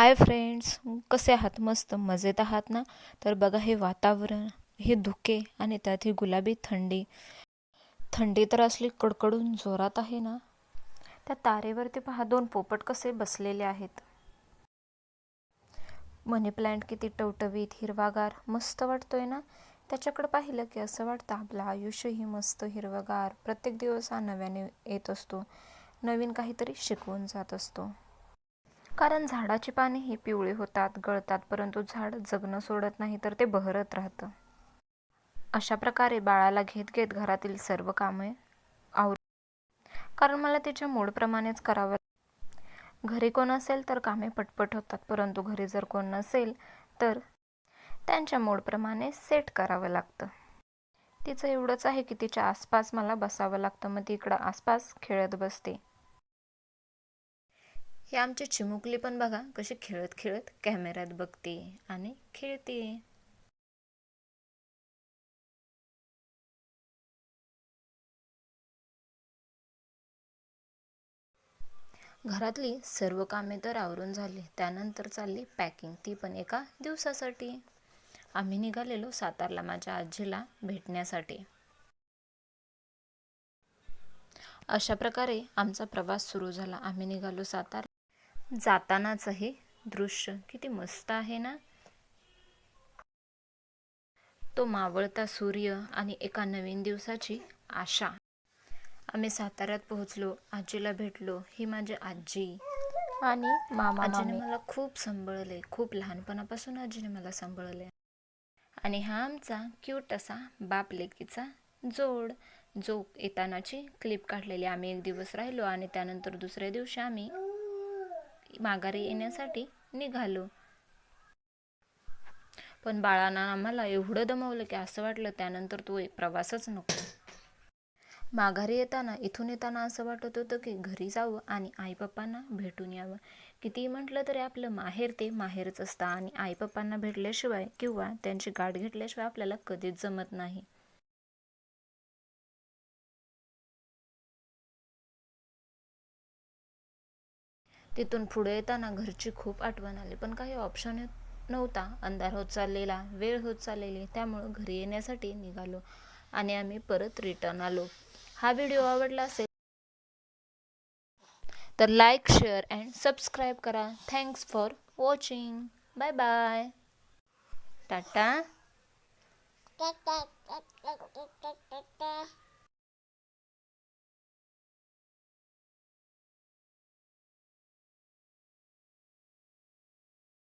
Hi friends कसे आहात? मस्त मजेत आहात ना? तर बघा हे वातावरण हे धुके आणि त्यात ही गुलाबी थंडी. थंडी तर असली कडकडून जोरात आहे ना? त्या तारेवरती पहा दोन पोपट कसे बसलेले आहेत. मनी प्लांट किती टवटवीत हिरवागार मस्त वाटतोय ना? त्याच्याकडे पाहिलं की असं वाटतं आपलं आयुष्यही मस्त हिरवगार प्रत्येक दिवस हा नव्याने येत असतो. नवीन काहीतरी शिकवून जात असतो. कारण झाडाची पाने ही पिवळी होतात गळतात परंतु झाड जगणं सोडत नाही तर ते बहरत राहतं. अशा प्रकारे बाळाला घेत घेत घरातील सर्व कामे आवर कारण मला तिच्या मूडप्रमाणेच करावं घरी कोण असेल तर कामे पटपट होतात परंतु घरी जर कोण नसेल तर त्यांच्या मूडप्रमाणे सेट करावं लागतं. तिचं एवढंच आहे की तिच्या आसपास मला बसावं लागतं मग ती इकडं आसपास खेळत बसते. हे आमची चिमुकली पण बघा कशी खेळत खेळत कॅमेऱ्यात बघते आणि खेळते. घरातली सर्व कामे तर आवरून झाली त्यानंतर चालली पॅकिंग ती पण एका दिवसासाठी. आम्ही निघालेलो सातारला माझ्या आजीला भेटण्यासाठी. अशा प्रकारे आमचा प्रवास सुरू झाला. आम्ही निघालो सातार जातानाचं हे दृश्य किती मस्त आहे ना? तो मावळता सूर्य आणि एका नवीन दिवसाची आशा. आम्ही साताऱ्यात पोहोचलो आजीला भेटलो ही माझी आजी. आणि मामा आजीने मला खूप सांभाळले खूप लहानपणापासून आजीने मला सांभाळले. आणि हा आमचा क्यूट असा बाप लेकीचा जोड. जो येतानाची क्लिप काढलेली आम्ही एक दिवस राहिलो आणि त्यानंतर दुसऱ्या दिवशी आम्ही माघारी येण्यासाठी निघालो. पण बाळानं आम्हाला एवढं दमवलं की असं वाटलं त्यानंतर तो प्रवासच नको. माघारी येताना इथून येताना असं वाटत होतं की घरी जावं आणि आई पप्पांना भेटून यावं. कितीही म्हटलं तरी आपलं माहेर ते माहेरच असतं आणि आई पप्पांना भेटल्याशिवाय किंवा त्यांची गाठ घेतल्याशिवाय आपल्याला कधीच जमत नाही. तिथून पुढे येताना घरची खूप आठवण आली. पण काही ऑप्शन नव्हता. अंधार होत चाललेला वेळ होत चाललेली त्यामुळं घरी येण्यासाठी निघालो आणि आम्ही परत रिटर्न आलो. हा व्हिडिओ आवडला असेल तर लाईक शेअर अँड सबस्क्राईब करा. Thanks for watching bye bye tata.